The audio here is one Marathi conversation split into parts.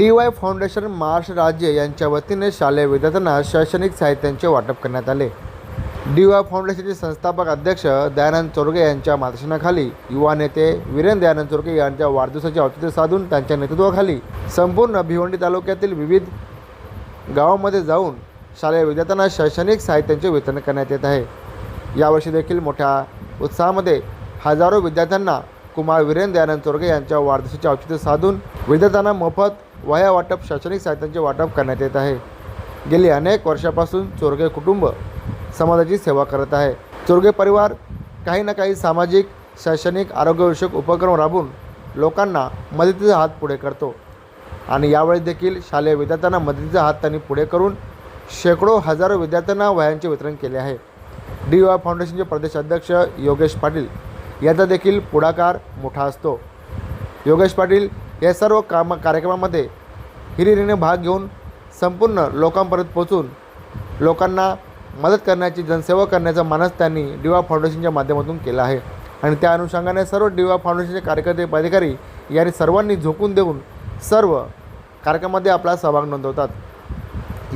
डी वाय फाउंडेशन महाराष्ट्र राज्य यांच्या वतीने शालेय विद्यार्थ्यांना शैक्षणिक साहित्यांचे वाटप करण्यात आले. डी वाय फाउंडेशनचे संस्थापक अध्यक्ष दयानंद चोरगे यांच्या मार्गदर्शनाखाली युवा नेते वीरेन दयानंद चोरगे यांच्या वाढदिवसाचे औचित्य साधून त्यांच्या नेतृत्वाखाली संपूर्ण भिवंडी तालुक्यातील विविध गावामध्ये जाऊन शालेय विद्यार्थ्यांना शैक्षणिक साहित्यांचे वितरण करण्यात येत आहे. यावर्षी देखील मोठ्या उत्साहामध्ये हजारो विद्यार्थ्यांना कुमार वीरेन दयानंद चोरगे यांच्या वाढदिवसाचे औचित्य साधून विद्यार्थ्यांना मोफत वह्या वाटप शैक्षणिक साहित्यांचे वाटप करण्यात येत आहे. गेली अनेक वर्षापासून चोरगे कुटुंब समाजाची सेवा करत आहे. चोरगे परिवार काही ना काही सामाजिक शैक्षणिक आरोग्यविषयक उपक्रम राबवून लोकांना मदतीचा हात पुढे करतो. आणि यावेळी देखील शालेय विद्यार्थ्यांना मदतीचा हात त्यांनी पुढे करून शेकडो हजारो विद्यार्थ्यांना वह्यांचे वितरण केले आहे. डी वाय फाउंडेशनचे प्रदेश अध्यक्ष योगेश पाटील यांचा देखील पुढाकार मोठा असतो. योगेश पाटील या सर्व काम कार्यक्रमामध्ये हिरिरीने भाग घेऊन संपूर्ण लोकांपर्यंत पोचून लोकांना मदत करण्याची जनसेवा करण्याचा मानस त्यांनी डिवा फाउंडेशनच्या माध्यमातून केला आहे. आणि त्या अनुषंगाने सर्व डिवा फाउंडेशनचे कार्यकर्ते पदाधिकारी यांनी सर्वांनी झोकून देऊन सर्व कार्यक्रमामध्ये आपला सहभाग नोंदवतात.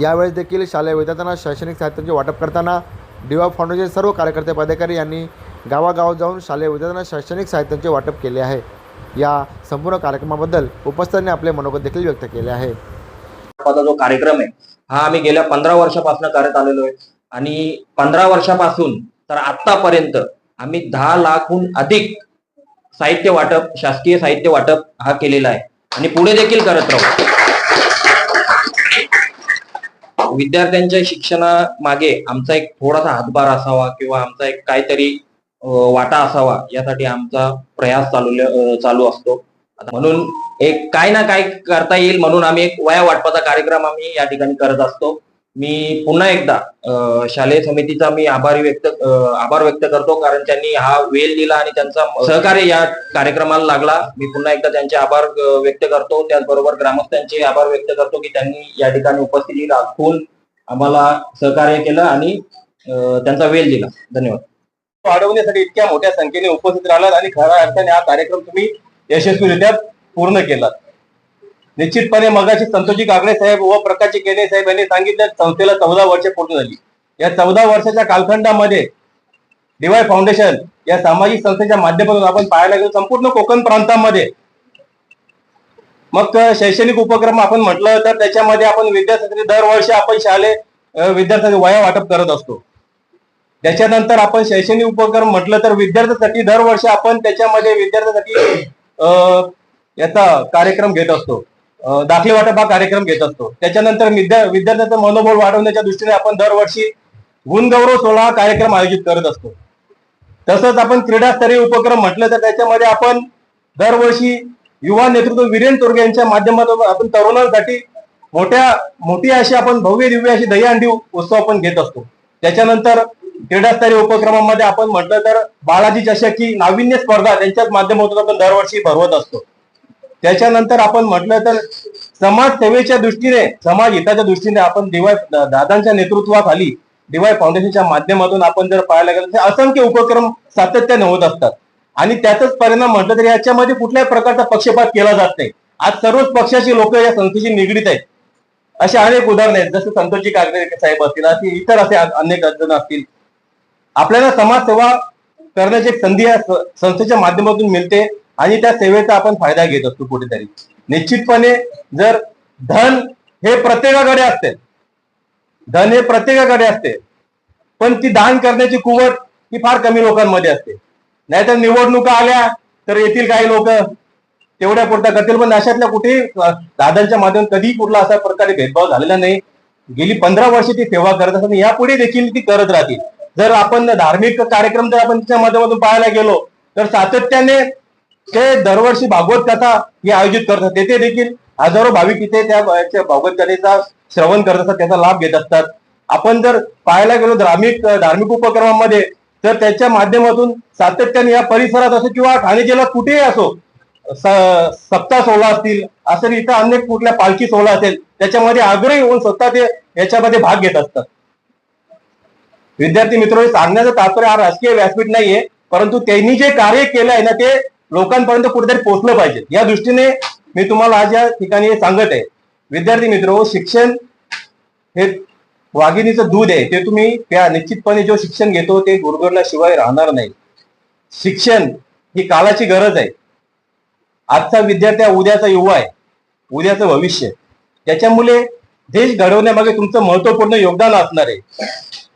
यावेळेस देखील शालेय विद्यार्थ्यांना शैक्षणिक साहित्याचे वाटप करताना डिवा फाउंडेशनचे सर्व कार्यकर्ते पदाधिकारी यांनी गावागावात जाऊन शालेय विद्यार्थ्यांना शैक्षणिक साहित्याचे वाटप केले आहे. या संपूर्ण कार्यक्रमाबद्दल उपस्थितांनी आपले मनोगत देखील व्यक्त केले आहे. जो कार्यक्रम आहे हा आम्ही गेल्या पंधरा वर्षापासून करत आलेलो आहे. आणि पंधरा वर्षापासून तर आतापर्यंत आम्ही दहा लाखहून अधिक साहित्य वाटप शासकीय साहित्य वाटप हा केलेला आहे. आणि पुढे देखील करत राहू. विद्यार्थ्यांच्या शिक्षणामागे आमचा एक थोडासा हातभार असावा किंवा आमचा एक काहीतरी वाटा असावा यासाठी आमचा प्रयास चालू चालू असतो. म्हणून एक काय ना काय करता येईल म्हणून आम्ही एक वया वाटपाचा कार्यक्रम आम्ही या ठिकाणी करत असतो. मी पुन्हा एकदा शालेय समितीचा मी आभारी व्यक्त आभार व्यक्त करतो कारण त्यांनी हा वेळ दिला आणि त्यांचा सहकार्य या कार्यक्रमाला लागला. मी पुन्हा एकदा त्यांचे आभार व्यक्त करतो. त्याचबरोबर ग्रामस्थांचे आभार व्यक्त करतो की त्यांनी या ठिकाणी उपस्थिती राखून आम्हाला सहकार्य केलं आणि त्यांचा वेळ दिला. धन्यवाद. वाढवण्यासाठी इतक्या मोठ्या संख्येने उपस्थित राहिलात आणि खऱ्या अर्थाने हा कार्यक्रम तुम्ही यशस्वीरित्या पूर्ण केलात. निश्चितपणे मगाशी संतोषी कागडे साहेब व प्रकाशजी केने साहेब यांनी सांगितलं संस्थेला चौदा वर्षे पूर्ण झाली. या चौदा वर्षाच्या कालखंडामध्ये डीवाय फाउंडेशन या सामाजिक संस्थेच्या माध्यमातून आपण पाहायला गेलो संपूर्ण कोकण प्रांतामध्ये. मग शैक्षणिक उपक्रम आपण म्हटलं तर त्याच्यामध्ये आपण विद्यार्थ्यांसाठी दरवर्षी आपण शालेय विद्यार्थ्यांचे वया वाटप करत असतो. त्याच्यानंतर आपण शैक्षणिक उपक्रम म्हटलं तर विद्यार्थ्यांसाठी दरवर्षी आपण त्याच्यामध्ये विद्यार्थ्यांसाठी याचा कार्यक्रम घेत असतो. दाखले वाटप हा कार्यक्रम घेत असतो. त्याच्यानंतर विद्यार्थ्यांचं मनोबल वाढवण्याच्या दृष्टीने आपण दरवर्षी गुणगौरव सोहळा हा कार्यक्रम आयोजित करत असतो. तसंच आपण क्रीडास्तरीय उपक्रम म्हटलं तर त्याच्यामध्ये आपण दरवर्षी युवा नेतृत्व वीरेन तोरगे यांच्या माध्यमातून आपण तरुणांसाठी मोठ्या मोठी अशी आपण भव्य दिव्य अशी दहीहंडी उत्सव आपण घेत असतो. त्याच्यानंतर क्रीडास्तरीय उपक्रमामध्ये आपण म्हटलं तर बालाजी चषक ही नाविन्य स्पर्धा त्यांच्याच माध्यमातून आपण दरवर्षी भरवत असतो. त्याच्यानंतर आपण म्हटलं तर समाज सेवेच्या दृष्टीने समाज हिताच्या दृष्टीने आपण दिवाय दादांच्या नेतृत्वाखाली दिवाय फाउंडेशनच्या माध्यमातून आपण जर पाहायला गेलं तर असंख्य उपक्रम सातत्याने होत असतात. आणि त्याचाच परिणाम म्हटलं तर याच्यामध्ये कुठल्याही प्रकारचा पक्षपात केला जात नाही. आज सर्वच पक्षाची लोक या संस्थेशी निगडीत आहेत. असे अनेक उदाहरण आहेत. जसं संतोषजी कागदे साहेब असतील असे इतर असे अनेक जण असतील. आपल्याला समाजसेवा करण्याची एक संधी या संस्थेच्या माध्यमातून मिळते आणि त्या सेवेचा आपण फायदा घेत असतो कुठेतरी. निश्चितपणे जर धन हे प्रत्येकाकडे असते धन हे प्रत्येकाकडे असते पण ती दान करण्याची कुवत ही फार कमी लोकांमध्ये असते. नाहीतर निवडणुका आल्या तर येतील काही लोक तेवढ्या पुरता करतील पण अशातल्या कुठेही दादांच्या माध्यमात कधीही कुठला असा प्रकारे भेदभाव झालेला नाही. गेली पंधरा वर्ष ती सेवा करत असतात यापुढे देखील ती करत राहतील. जर आपण धार्मिक कार्यक्रम जर आपण त्याच्या माध्यमातून पाहायला गेलो तर सातत्याने ते दरवर्षी भागवत कथा हे आयोजित करतात. तेथे देखील हजारो भाविक इथे त्या भागवत कथेचा श्रवण करत असतात त्याचा लाभ घेत असतात. आपण जर पाहायला गेलो धार्मिक धार्मिक उपक्रमामध्ये तर त्याच्या माध्यमातून सातत्याने या परिसरात असो किंवा ठाणे जिल्ह्यात कुठेही असो स- सप्ताह सोहळा असतील असं इथं अनेक कुठल्या पालखी सोहळा असेल त्याच्यामध्ये आग्रही होऊन स्वतः ते याच्यामध्ये भाग घेत असतात. विद्यार्थी मित्र सांगण्याचं तात्पर्य हा राजकीय व्यासपीठ नाहीये परंतु त्यांनी जे कार्य केलं आहे ना ते लोकांपर्यंत कुठेतरी पोहोचलं पाहिजे. या दृष्टीने मी तुम्हाला आज या ठिकाणी हे सांगत आहे. विद्यार्थी मित्र शिक्षण हे वाघिणीचं दूध आहे. ते तुम्ही त्या निश्चितपणे जो शिक्षण घेतो ते गुरगुरल्याशिवाय राहणार नाही. शिक्षण ही काळाची गरज आहे. आजचा विद्यार्थी हा उद्याचा युवा आहे. उद्याचं भविष्य त्याच्यामुळे देश घडवण्यामागे तुमचं महत्त्वपूर्ण योगदान असणार आहे.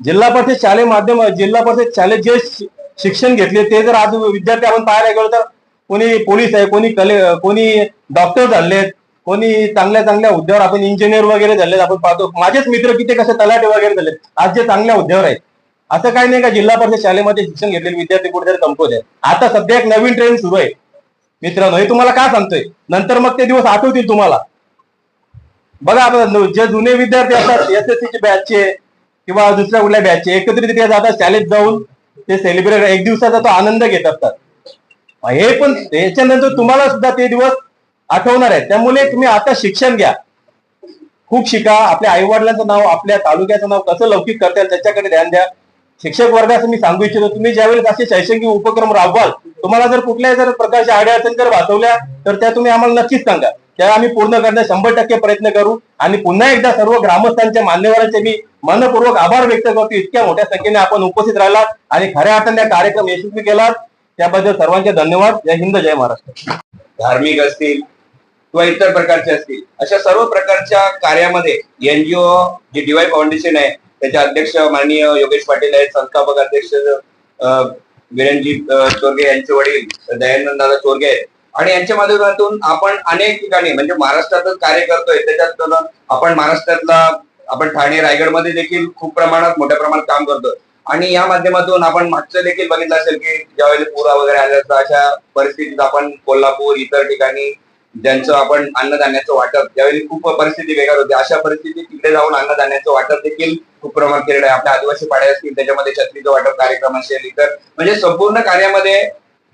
जिल्हा परिषद शालेय माध्यम जिल्हा परिषद शालेय जे शिक्षण घेतले ते जर आज विद्यार्थी आपण पाहायला गेलो तर कोणी पोलीस आहे कोणी कले कोणी डॉक्टर झालेत कोणी चांगल्या चांगल्या हुद्द्यावर आपण इंजिनियर वगैरे झालेत आपण पाहतो. माझेच मित्र किती कसे तलाटे वगैरे झालेत आज जे चांगल्या हुद्द्यावर आहेत. असं काही नाही का जिल्हा परिषद शाळेमध्ये शिक्षण घेतलेले विद्यार्थी कुठेतरी कमकुवत आहेत. आता सध्या एक नवीन ट्रेंड सुरू आहे. मित्रांनो हे तुम्हाला का सांगतोय? नंतर मग ते दिवस आठवतील तुम्हाला. बघा आपण जे जुने विद्यार्थी असतात एस एस बॅचचे किंवा दुसऱ्या कुठल्या बॅचचे एकत्रित ते जातात शाळेत जाऊन ते सेलिब्रेट एक दिवसाचा तो आनंद घेत असतात. हे पण त्याच्यानंतर तुम्हाला सुद्धा ते दिवस आठवणार आहे त्यामुळे तुम्ही आता शिक्षण घ्या. खूप शिका आपल्या आई वडिलांचं नाव आपल्या तालुक्याचं नाव कसं लौकिक करता येईल त्याच्याकडे ध्यान द्या. शिक्षक वर्गाचं मी सांगू इच्छितो तुम्ही ज्यावेळेस असे शैक्षणिक उपक्रम राबवाल तुम्हाला जर कुठल्याही जर प्रकारच्या अडचणी जर वाचवल्या तर त्या तुम्ही आम्हाला नक्कीच सांगा. त्या आम्ही पूर्ण करण्यास शंभर टक्के प्रयत्न करू. आणि पुन्हा एकदा सर्व ग्रामस्थांच्या मान्यवरांचे मी मनपूर्वक आभार व्यक्त करतो. इतक्या मोठ्या संख्येने आपण उपस्थित राहिलात आणि खऱ्या अर्थाने हा कार्यक्रम यशस्वी केलात. त्याबद्दल सर्वांचे धन्यवाद. जय हिंद जय महाराष्ट्र. धार्मिक असतील किंवा इतर प्रकारचे असतील अशा सर्व प्रकारच्या कार्यामध्ये एनजीओ जे डीवाय फाउंडेशन आहे त्याचे अध्यक्ष माननीय योगेश पाटील आहेत संस्थापक अध्यक्ष अं, चोरगे यांचे वडील दयानंद दादा चोरगे आहेत. आणि यांच्या माध्यमातून आपण अनेक ठिकाणी म्हणजे महाराष्ट्रातच कार्य करतोय त्याच्यात आपण महाराष्ट्रातला आपण ठाणे रायगडमध्ये देखील खूप प्रमाणात मोठ्या प्रमाणात काम करतोय. आणि या माध्यमातून आपण मागचं देखील बघितलं असेल की ज्यावेळेला पुरा वगैरे आला असतं अशा परिस्थितीत आपण कोल्हापूर इतर ठिकाणी ज्यांचं आपण अन्नधान्याचं वाटप ज्यावेळी खूप परिस्थिती बेकार होती अशा परिस्थितीत तिकडे जाऊन अन्नधान्याचं वाटप देखील खूप प्रमाणात केलेलं आहे. आपल्या आदिवासी पाड्या असतील त्याच्यामध्ये छत्रीचं वाटप कार्यक्रम असेल इतर म्हणजे संपूर्ण कार्यामध्ये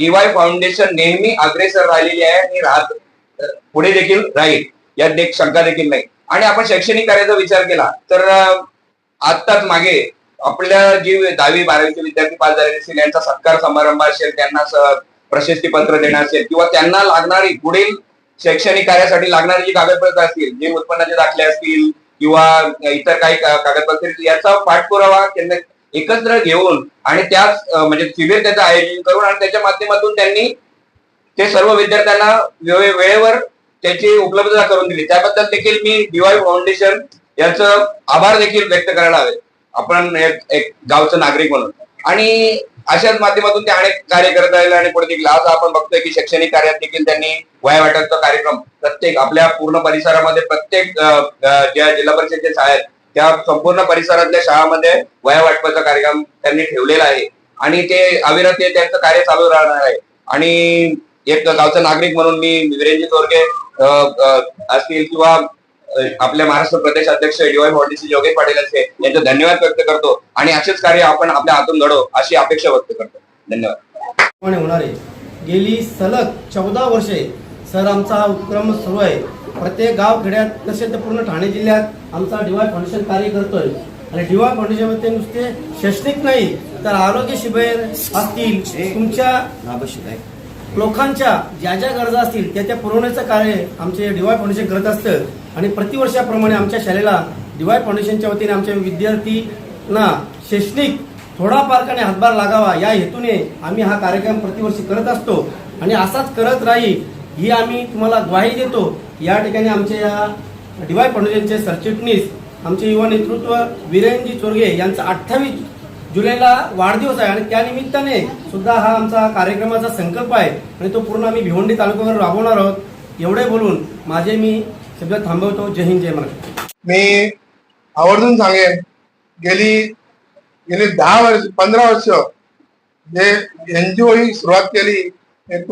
डीवाय फाउंडेशन नेहमी अग्रेसर राहिलेली आहे आणि राहत पुढे देखील राहील. यात एक शंका देखील नाही. आणि आपण शैक्षणिक कार्याचा विचार केला तर आत्ताच मागे आपल्या जी दहावी बारावीचे विद्यार्थी पास झालेले असतील यांचा सत्कार समारंभ असेल त्यांना प्रशस्ती पत्र देणं असेल किंवा त्यांना लागणारी पुढील शैक्षणिक कार्यासाठी लागणारी जी कागदपत्र असतील जे उत्पन्नाचे दाखले असतील किंवा इतर काही कागदपत्रे याचा पाठपुरावा त्यांना एकत्र घेऊन आणि त्याच म्हणजे शिबिर त्याचं आयोजन करून आणि त्याच्या माध्यमातून त्यांनी ते सर्व विद्यार्थ्यांना वेळे- वेळेवर त्याची उपलब्धता करून दिली. त्याबद्दल देखील मी डीवाय फाउंडेशन याचं आभार देखील व्यक्त करायला हवे. आपण एक एक गावचं नागरिक म्हणून. आणि अशाच माध्यमातून ते अनेक कार्य करत राहिले आणि पुढे देखील आज आपण बघतोय की शैक्षणिक कार्यात देखील त्यांनी वया वाटपचा कार्यक्रम प्रत्येक आपल्या पूर्ण परिसरामध्ये प्रत्येक ज्या जिल्हा परिषदेच्या शाळेत आहेत त्या संपूर्ण परिसरातल्या शाळांमध्ये वया वाटपाचा कार्यक्रम त्यांनी ठेवलेला आहे. आणि ते अविरत त्यांचं कार्य चालू राहणार आहे. आणि एक गावचा नागरिक म्हणून मी विरेंजी चोरगे असतील किंवा आपल्या महाराष्ट्र प्रदेश अध्यक्ष डीवाय फाउंडेशन योगेश पाटील असते यांचे धन्यवाद व्यक्त करतो. आणि असेच कार्य आपण आपल्या हातून घडो अशी अपेक्षा व्यक्त करतो. धन्यवाद. होणारे होणार. आहे गेली सलग चौदा वर्षे सर आमचा हा उपक्रम सुरू आहे. प्रत्येक गाव खेड्यात तसे तर पूर्ण ठाणे जिल्ह्यात आमचा डीवाय फाउंडेशन कार्य करतोय. आणि डीवाय फाउंडेशनमध्ये नुसते शैक्षणिक नाही तर आरोग्य शिबिर असतील तुमच्या लोकांच्या ज्या ज्या गरजा असतील त्या त्या पुरवण्याचं कार्य आमचे डीवाय फाउंडेशन करत असतं. आणि प्रतिवर्षाप्रमाणे आमच्या शाळेला डीवाय फाउंडेशनच्या वतीने आमच्या विद्यार्थींना शैक्षणिक थोडाफार काही हातभार लागावा या हेतूने आम्ही हा कार्यक्रम प्रतिवर्षी करत असतो. आणि असाच करत राहील ही आम्ही तुम्हाला ग्वाही देतो. या ठिकाणी आमच्या या डीवाय फाउंडेशनचे सरचिटणीस आमचे युवा नेतृत्व वीरेनजी चोरगे यांचा अठ्ठावीस जुलैला वाढदिवस आहे आणि त्यानिमित्ताने सुद्धा हा आमचा कार्यक्रमाचा संकल्प आहे आणि तो पूर्ण आम्ही भिवंडी तालुक्यावर राबवणार आहोत. एवढे बोलून माझे मी शब्द थांबवतो. जय हिंद जय महाराष्ट्र. मी आवर्जून सांगेन गेली गेली दहा वर्ष पंधरा वर्ष जे एनजीओ ही सुरुवात केली एक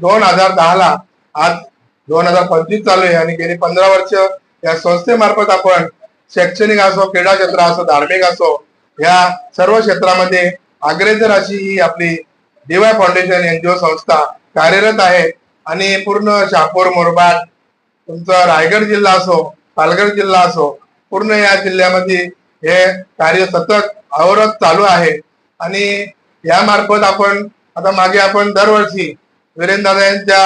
दोन हजार दहाला आज दोन हजार पंचवीस चालू आहे आणि गेली पंधरा वर्ष या संस्थेमार्फत आपण शैक्षणिक असो क्रीडा क्षेत्र असो धार्मिक असो या सर्व क्षेत्रामध्ये अग्रेसर अशी ही आपली डीवाय फाउंडेशन एनजीओ संस्था कार्यरत आहे. आणि पूर्ण शहापूर मुरबाड तुमचा रायगड जिल्हा असो पालघर जिल्हा असो पूर्ण या जिल्ह्यामध्ये हे कार्य सतत अवरत चालू आहे. आणि यामार्फत आपण आता मागे आपण दरवर्षी वीरेंद्र दादा यांच्या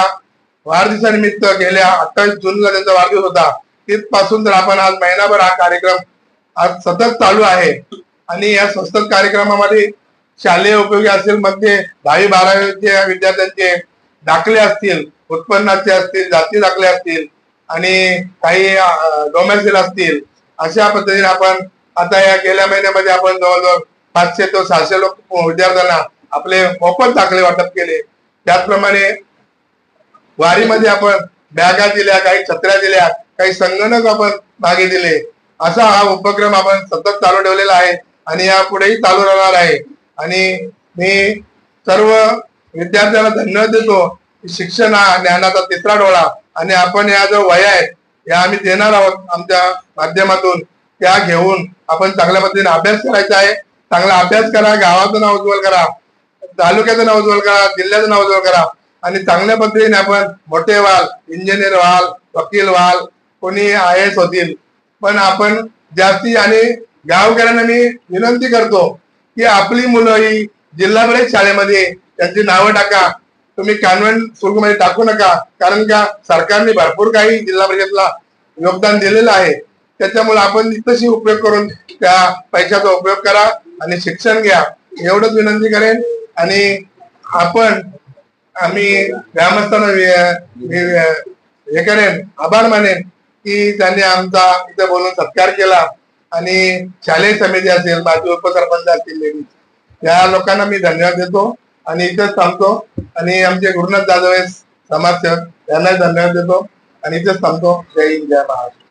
वाढदिवसानिमित्त गेल्या अठ्ठावीस जूनला त्यांचा वाढदिवस होता. तिथपासून तर आपण आज महिनाभर हा कार्यक्रम आज सतत चालू आहे. आणि या सतत कार्यक्रमामध्ये शालेय उपयोगी असेल म्हणजे दहावी बारावीच्या विद्यार्थ्यांचे दाखले असतील उत्पन्नाचे असतील जाती दाखले असतील आणि काही डोमेसिल असतील अशा पद्धतीने आपण आता या गेल्या महिन्यामध्ये आपण जवळजवळ पाचशे ते सहाशे लोक विद्यार्थ्यांना आपले मोफत दाखले वाटप केले. त्याचप्रमाणे वारीमध्ये आपण बॅगा दिल्या काही छत्र्या दिल्या काही संगणक आपण मागे दिले. असा हा उपक्रम आपण सतत चालू ठेवलेला आहे आणि यापुढेही चालू राहणार आहे. आणि मी सर्व विद्यार्थ्यांना धन्यवाद देतो की शिक्षण हा ज्ञानाचा तिसरा डोळा आणि आपण या जो वया आहेत या आम्ही देणार आहोत आमच्या माध्यमातून. त्या घेऊन आपण चांगल्या पद्धतीने अभ्यास करायचा आहे. चांगला अभ्यास करा गावाचं नाव उज्ज्वल करा. तालुक्याचं नाव करा जिल्ह्याचं नाव करा. आणि चांगल्या पद्धतीने आपण मोठे व्हाल इंजिनियर व्हाल वकील व्हाल कोणी आय एस होतील. पण आपण जास्ती आणि गावकऱ्यांना मी विनंती करतो की आपली मुलं ही जिल्हा परिषद शाळेमध्ये त्यांची नावं टाका. तुम्ही कॉन्व्हेंट स्कूलमध्ये टाकू नका. कारण का सरकारने भरपूर काही जिल्हा परिषदला योगदान दिलेलं आहे. त्याच्यामुळे आपण तशी उपयोग करून त्या पैशाचा उपयोग करा आणि शिक्षण घ्या. एवढंच विनंती करेन. आणि आपण आम्ही ग्रामस्थांना हे करेन आभार मानेन की त्यांनी आमचा इथे बोलून सत्कार केला आणि शालेय समिती असेल माझे उपसरपंच असतील लेडीज त्या लोकांना मी धन्यवाद देतो आणि इथेच थांबतो आणि आमचे गुरुनाथ जाधव हे समाजसेवक त्यांनाही धन्यवाद देतो आणि इथेच थांबतो. जय हिंद जय महाराष्ट्र.